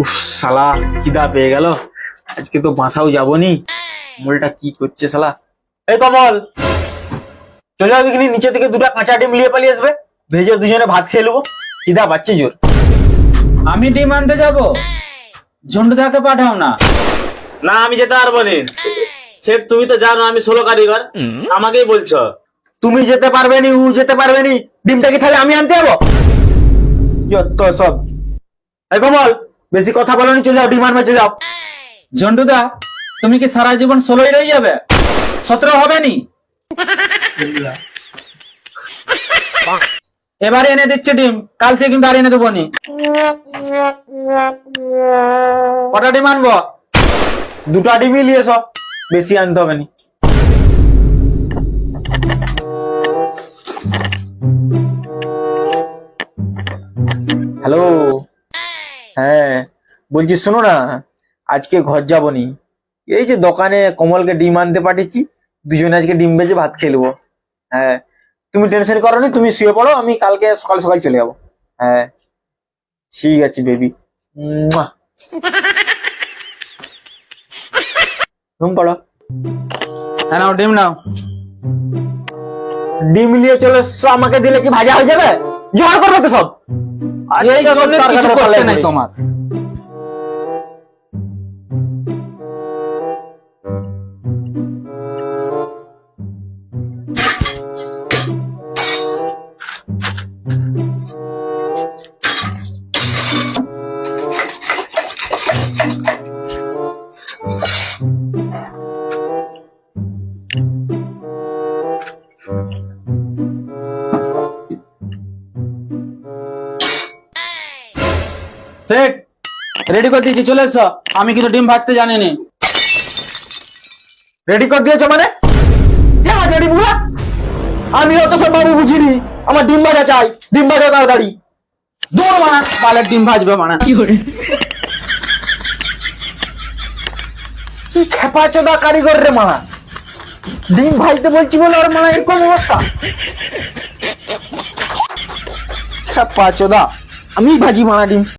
উফ শালা খিদা পেয়ে গেল। আজকে তো বাসাও যাবনি। মোলটা কি করছে শালা? এই কমল চলে যাও দেখিনি নিচে থেকে দুটো কাঁচা ডিম নিয়ে পালিয়ে আসবে। ভেজে দুজনে ভাত খেয়ে নেব। খিদা পাচ্ছে জোর। আমি ডিম আনতে যাব? ঝন্ডুদাকে পাঠাও না। না আমি যেতে পারব নি। সেট তুমি তো জানো আমি ষোলো কারিগর। আমাকেই বলছো। তুমি যেতে পারবে নি ও যেতে পারবে নি ডিমটা কি তাহলে আমি আনতে যাব? যত সব। এই কমল বেশি কথা বলিনি চলে যাও ডিম আনবে চলে যাও। ঝন্ডুদা তুমি কি সারা জীবন ষোলোই রয়ে যাবে? সতেরো হবে নি? এবারে এনে দিচ্ছে ডিম কাল থেকে কিন্তু আর এনে দেবো নি। কটা ডিম আনব? দুটা ডিমই নিয়ে বেশি আনতে হবে নি। হ্যালো। হ্যাঁ বলছি শোনো না আজকে ঘর যাব নি। এই যে দোকানে কমলকে ডিম আনতে পাঠিয়েছি দুজনে আজকে ডিম বেজে ভাত খেয়ে নেব। হ্যাঁ তুমি টেনশন করো নি তুমি শুয়ে পড়ো আমি কালকে সকাল সকাল চলে যাব। হ্যাঁ ঠিক আছে বেবি। ঘুম পড়ো। হ্যাঁ নাও ডিম নাও। ডিম নিয়ে চলে আমাকে দিলে কি ভাজা হয়ে যাবে? জোগাড় করবে তো সব। এই জন্য কিছু করতে নাই তোমার। সেট। রেডি করে দিয়েছি চলে এসো। আমি কিন্তু ডিম ভাজতে জানি নি রেডি করে দিয়েছ মানে? রেডি বুড়া? আমি অত সব বাবু বুঝিনি। আমার ডিম ভাজা চাই। ডিম ভাজা তাড়াতাড়ি। দূর মানা। পালের ডিম ভাজবে মানা। কি করে? খেপা চোদা কারিগর রে মানা ডিম ভাজতে বলছি বলে আর মানা এরকম অবস্থা? খেপা চোদা আমি ভাজি মানা ডিম।